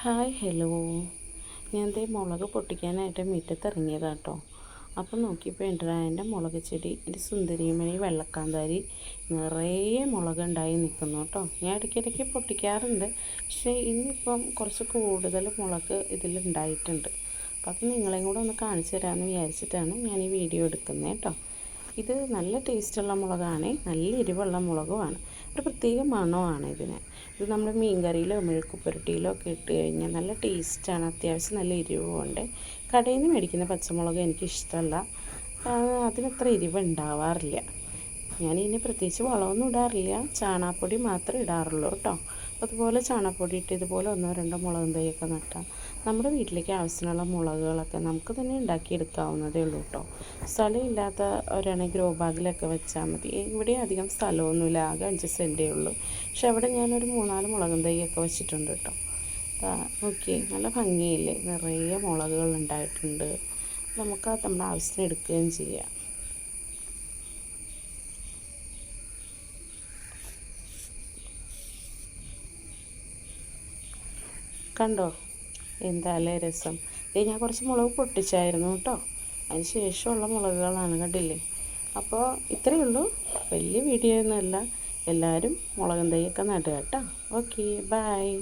Hi hello. ഞാൻ ദേ മുളക് പൊട്ടിക്കാനായിട്ട് മുറ്റത്ത് ഇറങ്ങിയതാണ് കേട്ടോ അപ്പം നോക്കിയപ്പോൾ എന്റെ മുളക് ചെടി എന്റെ സുന്ദരിമണി വെള്ളക്കാന്താരി നിറയെ മുളക് ഉണ്ടായി നിൽക്കുന്നു കേട്ടോ. ഞാൻ ഇടയ്ക്കിടയ്ക്ക് പൊട്ടിക്കാറുണ്ട് പക്ഷേ ഇന്നിപ്പം കുറച്ച് കൂടുതൽ മുളക് ഇതിലുണ്ടായിട്ടുണ്ട്. അപ്പം അത് നിങ്ങളെയും കൂടെ ഒന്ന് കാണിച്ചു തരാമെന്ന് വിചാരിച്ചിട്ടാണ് ഞാൻ ഈ വീഡിയോ എടുക്കുന്നത് കേട്ടോ. ഇത് നല്ല ടേസ്റ്റുള്ള മുളകാണ് നല്ല എരിവുള്ള മുളകുമാണ്. ഒരു പ്രത്യേക മണമാണ് ഇതിന്. ഇത് നമ്മൾ മീൻകറിയിലോ മെഴുക്കുപ്പുരട്ടിയിലോ ഒക്കെ ഇട്ട് കഴിഞ്ഞാൽ നല്ല ടേസ്റ്റാണ് അത്യാവശ്യം നല്ല എരിവുമുണ്ട്. കടയിൽ നിന്ന് മേടിക്കുന്ന പച്ചമുളക് എനിക്കിഷ്ടമല്ല അതിനത്ര എരിവ് ഉണ്ടാവാറില്ല. ഞാനിതിന് പ്രത്യേകിച്ച് വളമൊന്നും ഇടാറില്ല. ചാണാപ്പൊടി മാത്രമേ ഇടാറുള്ളൂ കേട്ടോ. അതുപോലെ ചാണാപ്പൊടി ഇട്ട് ഇതുപോലെ ഒന്നോ രണ്ടോ മുളകും തൈയൊക്കെ നട്ടാൽ നമ്മുടെ വീട്ടിലേക്ക് ആവശ്യത്തിനുള്ള മുളകുകളൊക്കെ നമുക്ക് തന്നെ ഉണ്ടാക്കിയെടുക്കാവുന്നതേ ഉള്ളൂ കേട്ടോ. സ്ഥലമില്ലാത്തവരാണെങ്കിൽ ഗ്രോ ബാഗിലൊക്കെ വെച്ചാൽ മതി. ഇവിടെ അധികം സ്ഥലമൊന്നുമില്ല. ആകെ അഞ്ച് സെന്റേ ഉള്ളൂ. പക്ഷെ അവിടെ ഞാനൊരു മൂന്നാൽ മുളകും തൈയൊക്കെ വെച്ചിട്ടുണ്ട് കേട്ടോ. ഓക്കെ നല്ല ഭംഗിയില്ലേ? നിറയെ മുളകുകൾ ഉണ്ടായിട്ടുണ്ട്. നമുക്ക് നമ്മുടെ ആവശ്യത്തിന് എടുക്കുകയും ചെയ്യാം. കണ്ടോ? എന്തായാലും രസം. ഇത് ഞാൻ കുറച്ച് മുളക് പൊട്ടിച്ചായിരുന്നു കേട്ടോ. അതിന് ശേഷമുള്ള മുളകുകളാണ് കണ്ടില്ലേ? അപ്പോൾ ഇത്രയേ ഉള്ളൂ. വലിയ വീഡിയോ ഒന്നുമല്ല. എല്ലാവരും മുളകും തൈയൊക്കെ നടുക കേട്ടോ. Okay bye